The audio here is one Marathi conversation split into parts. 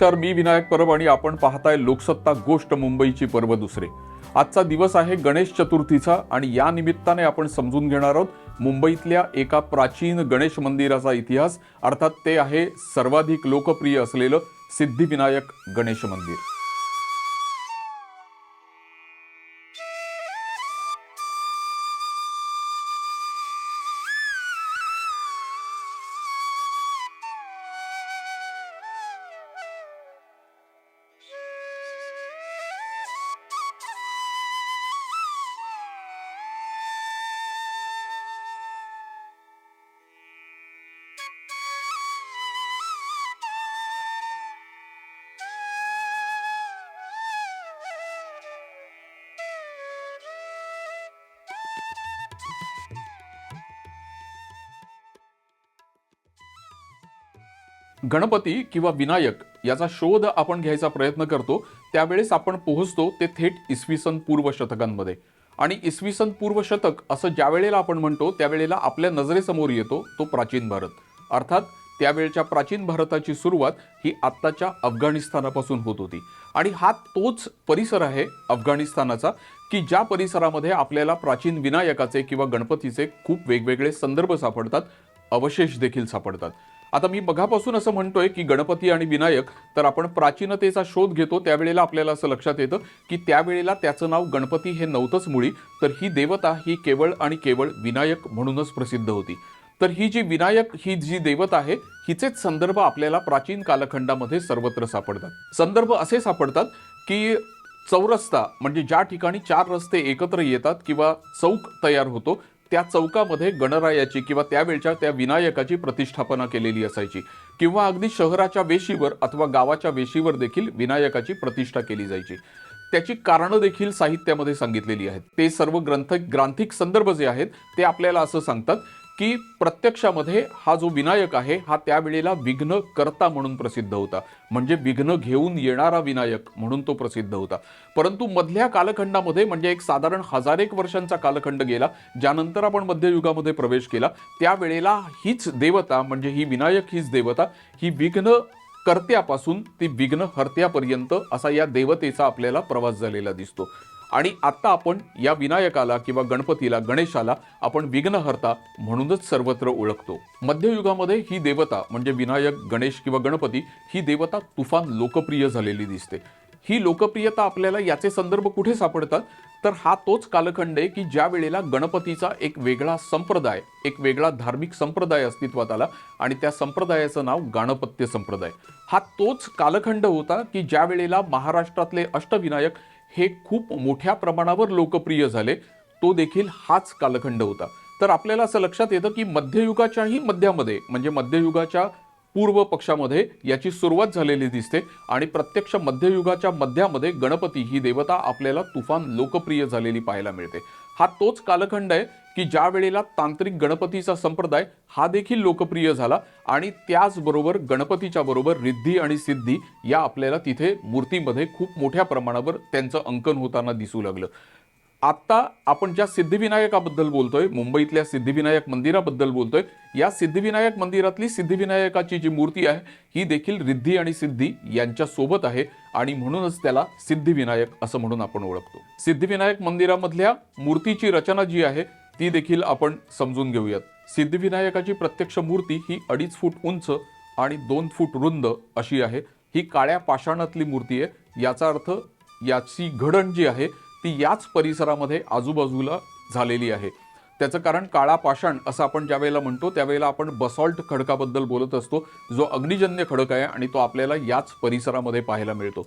नमस्कार मी विनायक परब आणि आपण पाहताय लोकसत्ता गोष्ट मुंबईची पर्व दुसरे. आजचा दिवस आहे गणेश चतुर्थीचा आणि या निमित्ताने आपण समजून घेणार आहोत मुंबईतल्या एका प्राचीन गणेश मंदिराचा इतिहास. अर्थात ते आहे सर्वाधिक लोकप्रिय असलेलं सिद्धिविनायक गणेश मंदिर. गणपती किंवा विनायक याचा शोध आपण घ्यायचा प्रयत्न करतो त्यावेळेस आपण पोहोचतो ते थेट इसवी सन पूर्व शतकांमध्ये. आणि इसवी सन पूर्व शतक असं ज्या वेळेला आपण म्हणतो त्यावेळेला आपल्या नजरेसमोर येतो तो प्राचीन भारत. अर्थात त्यावेळच्या प्राचीन भारताची सुरुवात ही आत्ताच्या अफगाणिस्तानापासून होत होती. आणि हा तोच परिसर आहे अफगाणिस्तानाचा की ज्या परिसरामध्ये आपल्याला प्राचीन विनायकाचे किंवा गणपतीचे खूप वेगवेगळे संदर्भ सापडतात अवशेष देखील सापडतात. आता मी बघापासून असं म्हणतोय की गणपती आणि विनायक तर आपण प्राचीनतेचा शोध घेतो त्यावेळेला आपल्याला असं लक्षात येतं की त्यावेळेला त्याचं नाव गणपती हे नव्हतंच मुळी तर ही देवता ही केवळ आणि केवळ विनायक म्हणूनच प्रसिद्ध होती. तर ही जी विनायक ही जी देवता आहे हिचेच संदर्भ आपल्याला प्राचीन कालखंडामध्ये सर्वत्र सापडतात. संदर्भ असे सापडतात की चौरस्ता म्हणजे ज्या ठिकाणी चार रस्ते एकत्र येतात किंवा चौक तयार होतो त्या चौकामध्ये गणरायाची किंवा त्यावेळच्या त्या विनायकाची प्रतिष्ठापना केलेली असायची. किंवा अगदी शहराच्या वेशीवर अथवा गावाच्या वेशीवर देखील विनायकाची प्रतिष्ठा केली जायची. त्याची कारणं देखील साहित्यामध्ये सांगितलेली आहेत. ते सर्व ग्रंथ ग्रांथिक संदर्भ जे आहेत ते आपल्याला असं सांगतात की प्रत्यक्षामध्ये हा जो विनायक आहे हा त्यावेळेला विघ्न करता म्हणून प्रसिद्ध होता. म्हणजे विघ्न घेऊन येणारा विनायक म्हणून तो प्रसिद्ध होता. परंतु मधल्या कालखंडामध्ये म्हणजे एक साधारण हजार एक वर्षांचा कालखंड गेला ज्यानंतर आपण मध्ययुगामध्ये प्रवेश केला त्यावेळेला हीच देवता म्हणजे ही विनायक हीच देवता ही विघ्न कर्त्यापासून ती विघ्न हर्त्यापर्यंत असा या देवतेचा आपल्याला प्रवास झालेला दिसतो. आणि आत्ता आपण या विनायकाला किंवा गणपतीला गणेशाला आपण विघ्नहर्ता म्हणूनच सर्वत्र ओळखतो. मध्ययुगामध्ये ही देवता म्हणजे विनायक गणेश किंवा गणपती ही देवता तुफान लोकप्रिय झालेली दिसते. ही लोकप्रियता आपल्याला याचे संदर्भ कुठे सापडतात? तर हा तोच कालखंड आहे की ज्या वेळेला गणपतीचा एक वेगळा संप्रदाय एक वेगळा धार्मिक संप्रदाय अस्तित्वात आला आणि त्या संप्रदायाचं नाव गाणपत्य संप्रदाय. हा तोच कालखंड होता की ज्या वेळेला महाराष्ट्रातले अष्टविनायक हे खूप मोठ्या प्रमाणावर लोकप्रिय झाले. तो देखील हाच कालखंड होता. तर आपल्याला असं लक्षात येतं की मध्ययुगाच्याही मध्यामध्ये म्हणजे मध्ययुगाच्या पूर्व पक्षामध्ये याची सुरुवात झालेली दिसते आणि प्रत्यक्ष मध्ययुगाच्या मध्यामध्ये गणपती ही देवता आपल्याला तुफान लोकप्रिय झालेली पाहायला मिळते. हा तोच कालखंड आहे की ज्या वेळेला तांत्रिक गणपतीचा संप्रदाय हा देखील लोकप्रिय झाला आणि त्याचबरोबर गणपतीच्या बरोबर रिद्धी आणि सिद्धी या आपल्याला तिथे मूर्तीमध्ये खूप मोठ्या प्रमाणावर त्यांचं अंकन होताना दिसू लागलं. आत्ता आपण ज्या सिद्धिविनायकाबद्दल बोलतोय मुंबईतल्या सिद्धिविनायक मंदिराबद्दल बोलतोय या सिद्धिविनायक मंदिरातली सिद्धिविनायकाची जी मूर्ती आहे ही देखील रिद्धी आणि सिद्धी यांच्या सोबत आहे आणि म्हणूनच त्याला सिद्धिविनायक असं म्हणून आपण ओळखतो. सिद्धिविनायक मंदिरामधल्या मूर्तीची रचना जी आहे ती देखील आपण समजून घेऊयात. सिद्धिविनायकाची प्रत्यक्ष मूर्ती ही अडीच फूट उंच आणि दोन फूट रुंद अशी आहे. ही काळ्या पाषाणातली मूर्ती आहे. याचा अर्थ याची घडण जी आहे ती याच परिसरामध्ये आजूबाजूला झालेली आहे. त्याचं कारण काळा पाषाण असं आपण ज्यावेळेला म्हणतो त्यावेळेला आपण बसॉल्ट खडकाबद्दल बोलत असतो. जो अग्निजन्य खडक आहे आणि तो आपल्याला याच परिसरामध्ये पाहायला मिळतो.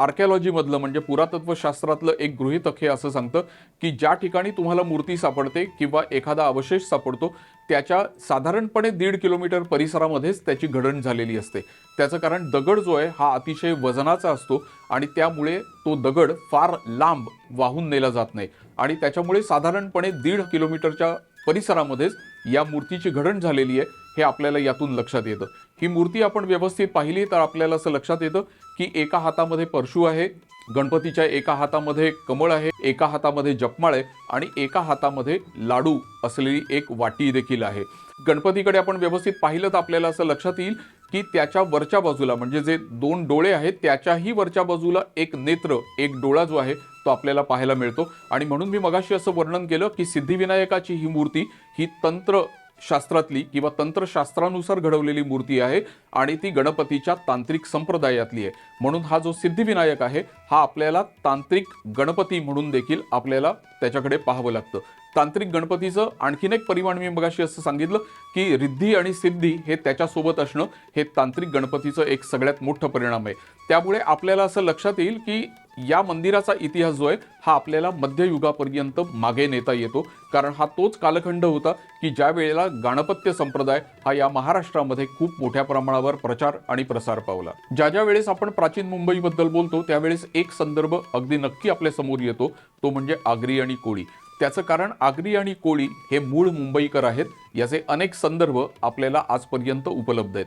आर्कॅलॉजीमधलं म्हणजे पुरातत्वशास्त्रातलं एक गृहितक हे असं सांगतं की ज्या ठिकाणी तुम्हाला मूर्ती सापडते किंवा एखादा अवशेष सापडतो त्याच्या साधारणपणे दीड किलोमीटर परिसरामध्येच त्याची घडण झालेली असते. त्याचं कारण दगड जो आहे हा अतिशय वजनाचा असतो आणि त्यामुळे तो दगड फार लांब वाहून नेला जात नाही. आणि त्याच्यामुळे साधारणपणे दीड किलोमीटरच्या परिसरामध्येच या मूर्तीची घडण झालेली आहे हे आपल्याला यातून लक्षात येतं. ही मूर्ती आपण व्यवस्थित पाहिली तर आपल्याला असं लक्षात येतं की एका हातामध्ये परशू आहे गणपतीच्या एका हातामध्ये कमळ आहे एका हातामध्ये जपमाळ आहे आणि एका हातामध्ये लाडू असलेली एक वाटी देखील आहे. गणपतीकडे आपण व्यवस्थित पाहिलं तर आपल्याला असं लक्षात येईल की त्याच्या वरच्या बाजूला म्हणजे जे दोन डोळे आहेत त्याच्याही वरच्या बाजूला एक नेत्र एक डोळा जो आहे तो आपल्याला पाहायला मिळतो. आणि म्हणून मी मगाशी असं वर्णन केलं की सिद्धिविनायकाची ही मूर्ती ही तंत्र शास्त्रातली किंवा तंत्रशास्त्रानुसार घडवलेली मूर्ती आहे आणि ती गणपतीच्या तांत्रिक संप्रदायातली आहे. म्हणून हा जो सिद्धिविनायक आहे हा आपल्याला तांत्रिक गणपती म्हणून देखील आपल्याला त्याच्याकडे पाहावं लागतं. तांत्रिक गणपतीचं आणखीन एक परिमाण मी मगाशी असं सांगितलं की रिद्धी आणि सिद्धी हे त्याच्यासोबत असणं हे तांत्रिक गणपतीचं एक सगळ्यात मोठं परिणाम आहे. त्यामुळे आपल्याला असं लक्षात येईल की या मंदिराचा इतिहास जो आहे हा आपल्याला मध्ययुगापर्यंत मागे नेता येतो. कारण हा तोच कालखंड होता की ज्या वेळेला गाणपत्य संप्रदाय हा या महाराष्ट्रामध्ये खूप मोठ्या प्रमाणावर प्रचार आणि प्रसार पावला. ज्या ज्या वेळेस आपण प्राचीन मुंबईबद्दल बोलतो त्यावेळेस एक संदर्भ अगदी नक्की आपल्यासमोर येतो तो म्हणजे आगरी आणि कोळी. त्याचं कारण आगरी आणि कोळी हे मूळ मुंबईकर आहेत याचे अनेक संदर्भ आपल्याला आजपर्यंत उपलब्ध आहेत.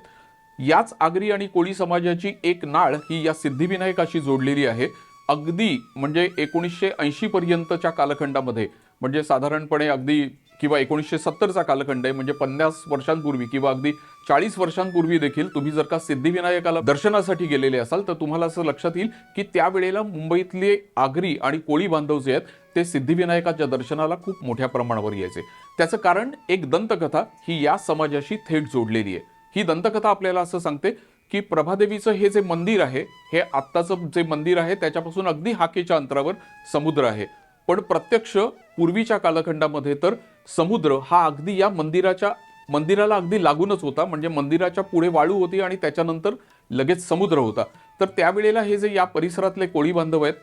याच आगरी आणि कोळी समाजाची एक नाळ ही या सिद्धिविनायकाशी जोडलेली आहे. अगदी म्हणजे एकोणीसशे ऐंशी पर्यंतच्या कालखंडामध्ये म्हणजे साधारणपणे अगदी किंवा एकोणीसशे सत्तरचा कालखंड आहे म्हणजे पन्नास वर्षांपूर्वी किंवा अगदी चाळीस वर्षांपूर्वी देखील तुम्ही जर का सिद्धिविनायकाला दर्शनासाठी गेलेले असाल तर तुम्हाला असं लक्षात येईल की त्यावेळेला मुंबईतले आगरी आणि कोळी बांधव जे आहेत ते सिद्धिविनायकाच्या दर्शनाला खूप मोठ्या प्रमाणावर यायचे. त्याचं कारण एक दंतकथा ही या समाजाशी थेट जोडलेली आहे. ही दंतकथा आपल्याला असं सांगते की प्रभादेवीचं हे जे मंदिर आहे हे आत्ताचं जे मंदिर आहे त्याच्यापासून अगदी हाकेच्या अंतरावर समुद्र आहे. पण प्रत्यक्ष पूर्वीच्या कालखंडामध्ये तर समुद्र हा अगदी या मंदिराच्या मंदिराला अगदी लागूनच होता. म्हणजे मंदिराच्या पुढे वाळू होती आणि त्याच्यानंतर लगेच समुद्र होता. तर त्यावेळेला हे जे या परिसरातले कोळी बांधव आहेत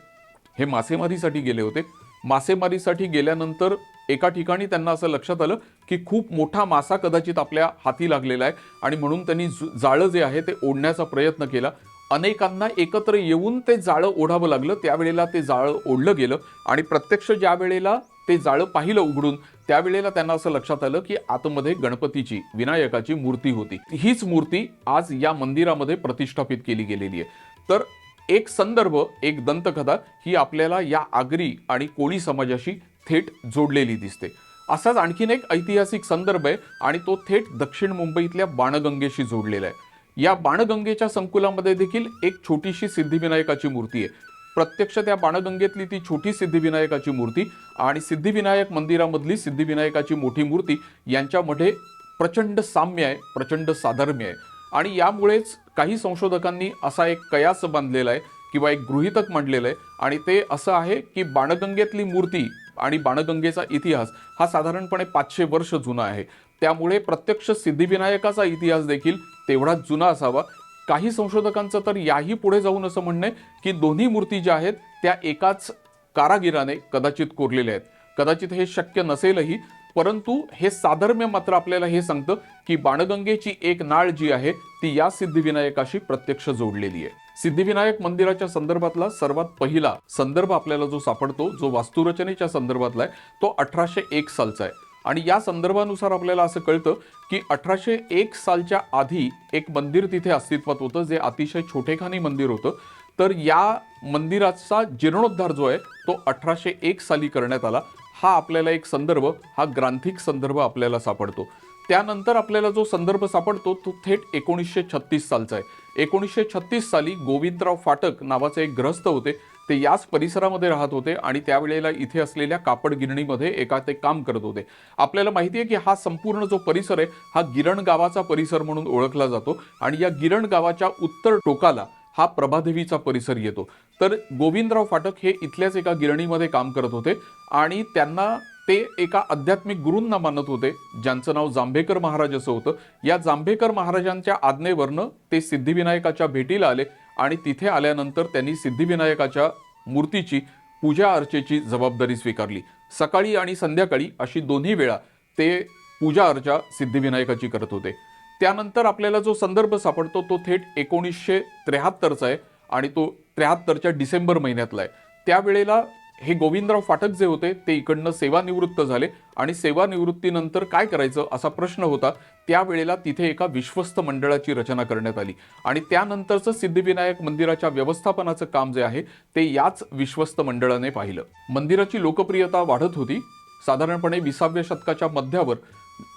हे मासेमारीसाठी गेले होते. मासेमारीसाठी गेल्यानंतर एका ठिकाणी त्यांना असं लक्षात आलं की खूप मोठा मासा कदाचित आपल्या हाती लागलेला आहे आणि म्हणून त्यांनी जु- जाळं जे आहे ते ओढण्याचा प्रयत्न केला. अनेकांना एकत्र येऊन ते जाळं ओढावं लागलं. त्यावेळेला ते जाळं ओढलं गेलं आणि प्रत्यक्ष ज्या वेळेला ते जाळं पाहिलं उघडून त्यावेळेला त्यांना असं लक्षात आलं की आतमध्ये गणपतीची विनायकाची मूर्ती होती. हीच मूर्ती आज या मंदिरामध्ये प्रतिष्ठापित केली गेलेली आहे. तर एक संदर्भ एक दंतकथा ही आपल्याला या आगरी आणि कोळी समाजाशी थेट जोडलेली दिसते. असाच आणखीन एक ऐतिहासिक संदर्भ आहे आणि तो थेट दक्षिण मुंबईतल्या बाणगंगेशी जोडलेला आहे. या बाणगंगेच्या संकुलामध्ये देखील एक छोटीशी सिद्धिविनायकाची मूर्ती आहे. प्रत्यक्ष त्या बाणगंगेतली ती छोटी सिद्धिविनायकाची मूर्ती आणि सिद्धिविनायक मंदिरामधली सिद्धिविनायकाची मोठी मूर्ती यांच्यामध्ये प्रचंड साम्य आहे प्रचंड साधर्म्य आहे. आणि यामुळेच काही संशोधकांनी असा एक कयास बांधलेला आहे किंवा एक गृहितक मांडलेलं आहे आणि ते असं आहे की बाणगंगेतली मूर्ती आणि बाणगंगेचा इतिहास हा साधारणपणे पाचशे वर्ष जुना आहे. त्यामुळे प्रत्यक्ष सिद्धिविनायकाचा इतिहास देखील तेवढाच जुना असावा. काही संशोधकांचं तर याही पुढे जाऊन असं म्हणणं आहे की दोन्ही मूर्ती ज्या आहेत त्या एकाच कारागिराने कदाचित कोरलेल्या आहेत. कदाचित हे शक्य नसेलही परंतु हे साधर्म्य मात्र आपल्याला हे सांगतं की बाणगंगेची एक नाळ जी आहे ती या सिद्धिविनायकाशी प्रत्यक्ष जोडलेली आहे. सिद्धिविनायक मंदिराच्या संदर्भातला सर्वात पहिला संदर्भ आपल्याला जो सापडतो जो वास्तुरचनेच्या संदर्भातला आहे तो अठराशे एक सालचा आहे. आणि या संदर्भानुसार आपल्याला असं कळतं की अठराशे एक सालच्या आधी एक मंदिर तिथे अस्तित्वात होतं जे अतिशय छोटेखानी मंदिर होतं. तर या मंदिराचा जीर्णोद्धार जो आहे तो अठराशे एक साली करण्यात आला. हा आपल्याला एक संदर्भ हा ग्रांथिक संदर्भ आपल्याला सापडतो. त्यानंतर आपल्याला जो संदर्भ सापडतो तो थेट एकोणीसशे छत्तीस सालचा आहे. एकोणीसशे छत्तीस साली गोविंदराव फाटक नावाचे एक ग्रस्त होते. ते याच परिसरामध्ये राहत होते आणि त्यावेळेला इथे असलेल्या कापड गिरणीमध्ये एका ते काम करत होते. आपल्याला माहिती आहे की हा संपूर्ण जो परिसर आहे हा गिरण गावाचा परिसर म्हणून ओळखला जातो आणि या गिरण गावाच्या उत्तर टोकाला हा प्रभादेवीचा परिसर येतो. तर गोविंदराव फाटक हे इथल्याच एका गिरणीमध्ये काम करत होते आणि त्यांना ते एका आध्यात्मिक गुरूंना मानत होते ज्यांचं नाव जांभेकर महाराज असं होतं. या जांभेकर महाराजांच्या आज्ञेवरनं ते सिद्धिविनायकाच्या भेटीला आले आणि तिथे आल्यानंतर त्यांनी सिद्धिविनायकाच्या मूर्तीची पूजा अर्चेची जबाबदारी स्वीकारली. सकाळी आणि संध्याकाळी अशी दोन्ही वेळा ते पूजा अर्चा सिद्धिविनायकाची करत होते. त्यानंतर आपल्याला जो संदर्भ सापडतो तो थेट एकोणीसशे त्र्याहत्तरचा आहे आणि तो त्र्याहत्तरच्या डिसेंबर महिन्यातला आहे. त्यावेळेला हे गोविंदराव फाटक जे होते ते इकडनं सेवानिवृत्त झाले. आणि सेवानिवृत्तीनंतर काय करायचं असा प्रश्न होता त्यावेळेला तिथे एका विश्वस्त मंडळाची रचना करण्यात आली. आणि त्यानंतरचं सिद्धिविनायक मंदिराच्या व्यवस्थापनाचं काम जे आहे ते याच विश्वस्त मंडळाने पाहिलं. मंदिराची लोकप्रियता वाढत होती. साधारणपणे विसाव्या शतकाच्या मध्यावर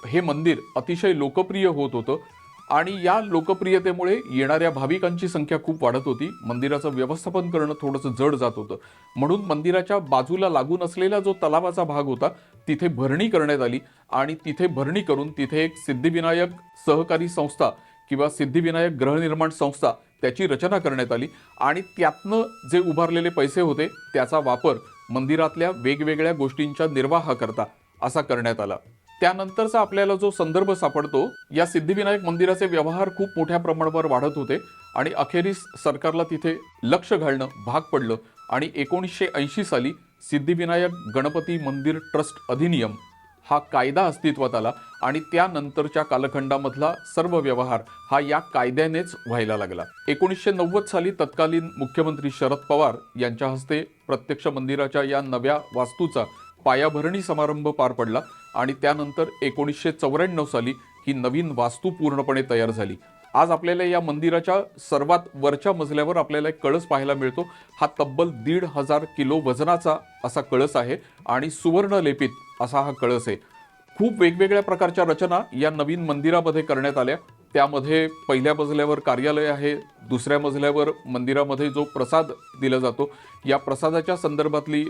हे मंदिर अतिशय लोकप्रिय होत होतं. आणि या लोकप्रियतेमुळे येणाऱ्या भाविकांची संख्या खूप वाढत होती. मंदिराचं व्यवस्थापन करणं थोडंसं जड जात होतं. म्हणून मंदिराच्या बाजूला लागून असलेला जो तलावाचा भाग होता तिथे भरणी करण्यात आली आणि तिथे भरणी करून तिथे एक सिद्धिविनायक सहकारी संस्था किंवा सिद्धिविनायक गृहनिर्माण संस्था त्याची रचना करण्यात आली आणि त्यातनं जे उभारलेले पैसे होते त्याचा वापर मंदिरातल्या वेगवेगळ्या गोष्टींच्या निर्वाहाकरता असा करण्यात आला. त्यानंतरचा आपल्याला जो संदर्भ सापडतो या सिद्धिविनायक मंदिराचे व्यवहार खूप मोठ्या प्रमाणावर वाढत होते आणि अखेरीस सरकारला तिथे लक्ष घालणं भाग पडलं आणि एकोणीसशे ऐंशी साली सिद्धिविनायक गणपती मंदिर ट्रस्ट अधिनियम हा कायदा अस्तित्वात आला आणि त्यानंतरच्या कालखंडामधला सर्व व्यवहार हा या कायद्यानेच व्हायला लागला. एकोणीसशे नव्वद साली तत्कालीन मुख्यमंत्री शरद पवार यांच्या हस्ते प्रत्यक्ष मंदिराच्या या नव्या वास्तूचा पायाभरणी समारंभ पार पडला आणि त्यानंतर एकोणीसशे चौऱ्याण्णव साली ही नवीन वास्तू पूर्णपणे तयार झाली. आज आपल्याला या मंदिराच्या सर्वात वरच्या मजल्यावर आपल्याला एक कळस पाहायला मिळतो. हा तब्बल दीड हजार किलो वजनाचा असा कळस आहे आणि सुवर्णलेपित असा हा कळस आहे. खूप वेगवेगळ्या प्रकारच्या रचना या नवीन मंदिरामध्ये करण्यात आल्या. त्यामध्ये पहिल्या मजल्यावर कार्यालय आहे दुसऱ्या मजल्यावर मंदिरामध्ये जो प्रसाद दिला जातो. या प्रसादाच्या संदर्भातली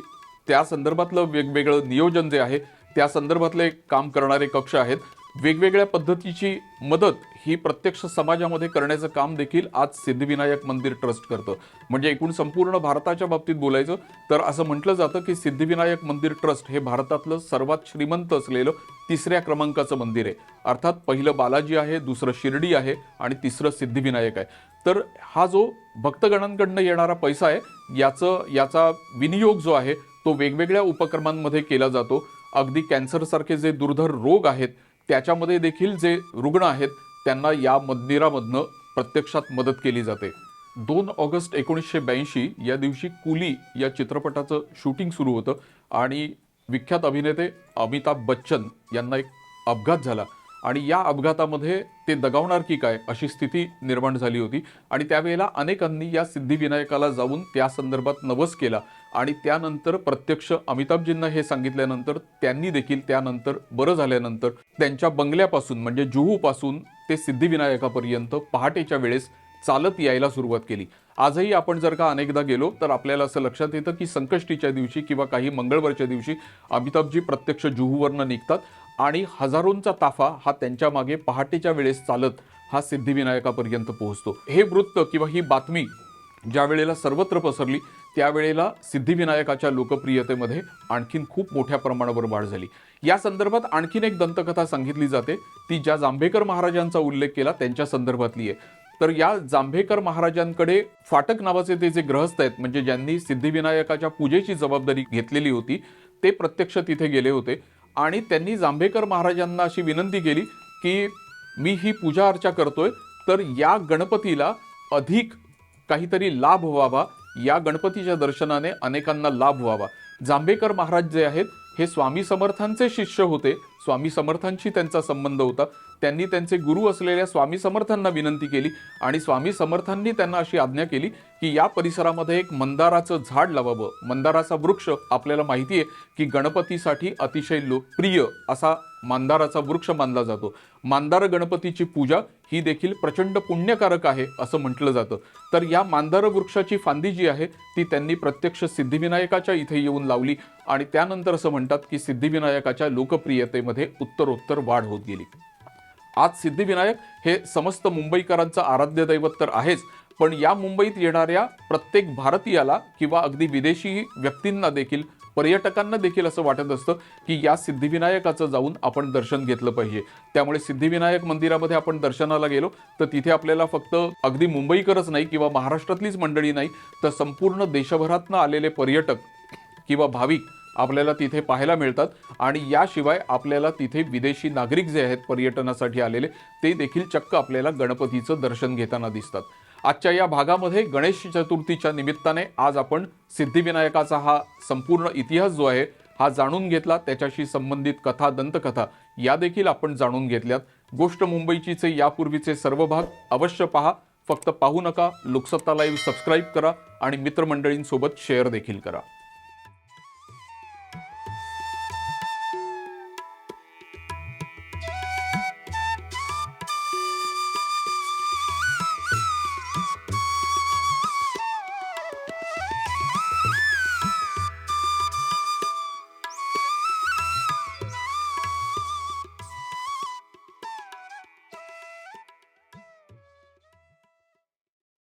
त्या संदर्भातलं वेगवेगळं नियोजन जे आहे त्या संदर्भातले काम करणारे कक्ष आहेत. वेगवेगळ्या पद्धतीची मदत ही प्रत्यक्ष समाजामध्ये करण्याचं काम देखील आज सिद्धिविनायक मंदिर ट्रस्ट करतं. म्हणजे एकूण संपूर्ण भारताच्या बाबतीत बोलायचं तर असं म्हटलं जातं की सिद्धिविनायक मंदिर ट्रस्ट हे भारतातलं सर्वात श्रीमंत असलेलं तिसऱ्या क्रमांकाचं मंदिर आहे. अर्थात पहिलं बालाजी आहे दुसरं शिर्डी आहे आणि तिसरं सिद्धिविनायक आहे. तर हा जो भक्तगणांकडनं येणारा पैसा आहे याचं याचा विनियोग जो आहे तो वेगवेगळ्या उपक्रमांमध्ये केला जातो. अगदी कॅन्सरसारखे जे दुर्धर रोग आहेत त्याच्यामध्ये देखील जे रुग्ण आहेत त्यांना या मंदिरामधनं प्रत्यक्षात मदत केली जाते. दोन ऑगस्ट एकोणीसशे ब्याऐंशी या दिवशी कुली या चित्रपटाचं शूटिंग सुरू होतं आणि विख्यात अभिनेते अमिताभ बच्चन यांना एक अपघात झाला. आणि या अपघातामध्ये ते दगावणार की काय अशी स्थिती निर्माण झाली होती. आणि त्यावेळेला अनेकांनी या सिद्धिविनायकाला जाऊन त्या संदर्भात नवस केला. आणि त्यानंतर प्रत्यक्ष अमिताभजींना हे सांगितल्यानंतर त्यांनी देखील त्यानंतर बरं झाल्यानंतर त्यांच्या बंगल्यापासून म्हणजे जुहूपासून ते सिद्धिविनायकापर्यंत पहाटेच्या वेळेस चालत यायला सुरुवात केली. आजही आपण जर का अनेकदा गेलो तर आपल्याला असं लक्षात येतं की संकष्टीच्या दिवशी किंवा काही मंगळवारच्या दिवशी अमिताभजी प्रत्यक्ष जुहूवरनं निघतात आणि हजारोंचा ताफा हा त्यांच्या मागे पहाटेच्या वेळेस चालत हा सिद्धिविनायकापर्यंत पोहोचतो. हे वृत्त किंवा ही बातमी ज्या वेळेला सर्वत्र पसरली त्यावेळेला सिद्धिविनायकाच्या लोकप्रियतेमध्ये आणखीन खूप मोठ्या प्रमाणावर वाढ झाली. या संदर्भात आणखीन एक दंतकथा सांगितली जाते. ती ज्या जांभेकर महाराजांचा उल्लेख केला त्यांच्या संदर्भातली आहे. तर या जांभेकर महाराजांकडे फाटक नावाचे ते जे ग्रहस्थ आहेत म्हणजे ज्यांनी सिद्धिविनायकाच्या पूजेची जबाबदारी घेतलेली होती ते प्रत्यक्ष तिथे गेले होते. आणि त्यांनी जांभेकर महाराजांना अशी विनंती केली की मी ही पूजा अर्चा करतोय तर या गणपतीला अधिक काहीतरी लाभ व्हावा या गणपतीच्या दर्शनाने अनेकांना लाभ व्हावा. जांभेकर महाराज जे आहेत हे स्वामी समर्थांचे शिष्य होते. स्वामी समर्थांशी त्यांचा संबंध होता. त्यांनी त्यांचे गुरु असलेल्या स्वामी समर्थांना विनंती केली आणि स्वामी समर्थांनी त्यांना अशी आज्ञा केली की या परिसरामध्ये एक मंदाराचं झाड लावावं. मंदाराचा वृक्ष आपल्याला माहिती आहे की गणपतीसाठी अतिशय लोकप्रिय असा मांदाराचा वृक्ष मानला जातो. मांदार गणपतीची पूजा ही देखील प्रचंड पुण्यकारक आहे असं म्हटलं जातं. तर या मांदार वृक्षाची फांदी जी आहे ती त्यांनी प्रत्यक्ष सिद्धिविनायकाच्या इथे येऊन लावली आणि त्यानंतर असं म्हणतात की सिद्धिविनायकाच्या लोकप्रियतेमध्ये उत्तरोत्तर वाढ होत गेली. आज सिद्धिविनायक हे समस्त मुंबईकरांचं आराध्य दैवत तर आहेच पण या मुंबईत येणाऱ्या प्रत्येक भारतीयाला किंवा अगदी विदेशी व्यक्तींना देखील पर्यटकांना देखील असं वाटत असतं की या सिद्धिविनायकाचं जाऊन आपण दर्शन घेतलं पाहिजे. त्यामुळे सिद्धिविनायक मंदिरामध्ये आपण दर्शनाला गेलो तर तिथे आपल्याला फक्त अगदी मुंबईकरच नाही किंवा महाराष्ट्रातलीच मंडळी नाही तर संपूर्ण देशभरातनं आलेले पर्यटक किंवा भाविक आपल्याला तिथे पाहायला मिळतात. आणि याशिवाय आपल्याला तिथे विदेशी नागरिक जे आहेत पर्यटनासाठी आलेले ते देखील चक्क आपल्याला गणपतीचं दर्शन घेताना दिसतात. आजच्या या भागामध्ये गणेश चतुर्थीच्या निमित्ताने आज आपण सिद्धिविनायकाचा हा संपूर्ण इतिहास जो आहे हा जाणून घेतला. त्याच्याशी संबंधित कथा दंतकथा या देखील आपण जाणून घेतल्यात. गोष्ट मुंबईचीचे यापूर्वीचे सर्व भाग अवश्य पहा. फक्त पाहू नका. लोकसत्ता लाईव्ह सबस्क्राईब करा आणि मित्रमंडळींसोबत शेअर देखील करा.